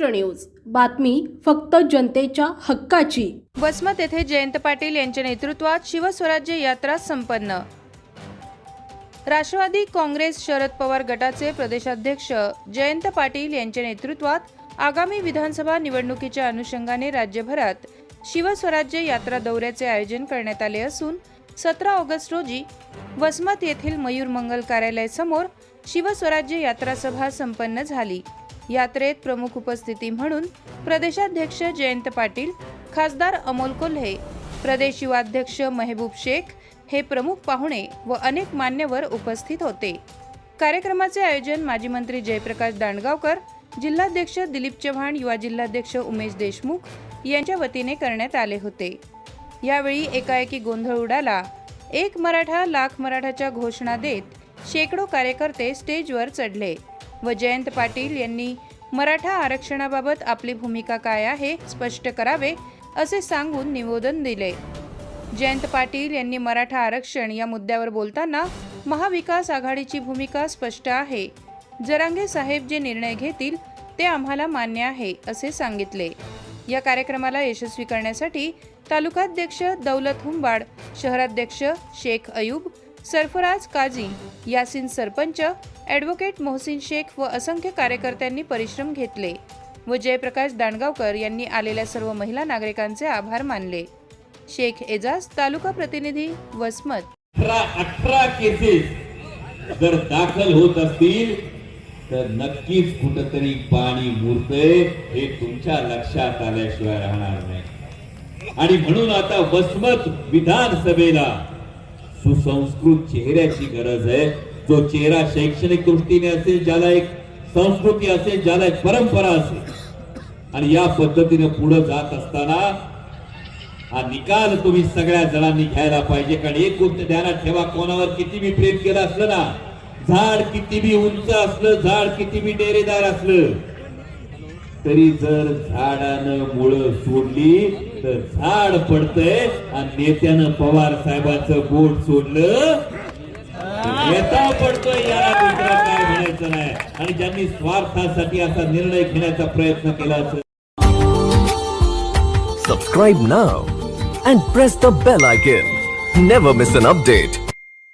Maharashtra news. बातमी फक्त जनतेच्या हक्काची. वसमत येथे जयंत पाटील यांच्या नेतृत्वात शिवस्वराज्य यात्रा संपन्न. राष्ट्रवादी काँग्रेस शरद पवार गटाचे प्रदेशाध्यक्ष जयंत पाटील यांच्या नेतृत्वात आगामी विधानसभा निवडणुकीच्या अनुषंगाने राज्यभरात शिवस्वराज्य यात्रा दौऱ्याचे आयोजन करण्यात आले असून सतरा ऑगस्ट रोजी वसमत येथील मयूर मंगल कार्यालयासमोर शिवस्वराज्य यात्रा सभा संपन्न झाली. यात्रेत प्रमुख उपस्थिती म्हणून प्रदेशाध्यक्ष जयंत पाटील खासदार अमोल कोल्हे प्रदेश युवाध्यक्ष मेहबूब शेख हे प्रमुख पाहुणे व अनेक मान्यवर उपस्थित होते. कार्यक्रमाचे आयोजन माजी मंत्री जयप्रकाश दांडगावकर जिल्हाध्यक्ष दिलीप चव्हाण युवा जिल्हाध्यक्ष उमेश देशमुख यांच्या वतीने करण्यात आले होते. यावेळी एकाएकी गोंधळ उडाला. एक मराठा लाख मराठाच्या घोषणा देत शेकडो कार्यकर्ते स्टेजवर चढले. व जयंत पाटील यांनी मराठा आरक्षणाबाबत आपली भूमिका काय आहे स्पष्ट करावे असे सांगून निवेदन दिले. जयंत पाटील यांनी मराठा आरक्षण या मुद्द्यावर बोलताना महाविकास आघाडीची भूमिका स्पष्ट आहे. जरांगे साहेब जे निर्णय घेतील ते आम्हाला मान्य आहे असे सांगितले. या कार्यक्रमाला यशस्वी करण्यासाठी तालुकाध्यक्ष दौलत हुंबाड शहराध्यक्ष शेख अयूब सरफराज काझी यासिन सरपंच ॲडव्होकेट मोहसिन शेख व असंख्य कार्यकर्त्यांनी परिश्रम घेतले व जयप्रकाश दांडगावकर यांनी आलेल्या सर्व महिला नागरिकांचे आभार मानले. शेख एजाज तालुका प्रतिनिधी वसमत. अठरा अठरा केसेस जर दाखल होत असतील तर नक्कीच कुठंतरी पाणी मुरतय हे तुमच्या लक्षात आल्याशिवाय राहणार नाही. आणि म्हणून आता वसमत विधानसभेला सुसंस्कृत चेहऱ्याची गरज आहे. जो चेहरा शैक्षणिक दृष्टीने असेल ज्याला एक संस्कृती असेल ज्याला एक परंपरा असेल. आणि या पद्धतीने पुढे जात असताना हा निकाल तुम्ही सगळ्या जणांनी घ्यायला पाहिजे. कारण एक गोष्ट ध्यानात ठेवा कोणावर किती बी प्रेम केलं असलं ना झाड किती बी उंच असलं झाड किती बी डेरेदार असलं तरी जर झाडानं मुळ सोडली तर झाड पडतंय आणि नेत्यानं पवार साहेबांचं बोट सोडलं. नेता पडतोय याला दुसरा काय म्हणायचं नाही. आणि ज्यांनी स्वार्थासाठी असा निर्णय घेण्याचा प्रयत्न केला असेल. Subscribe now and press the bell icon never miss an update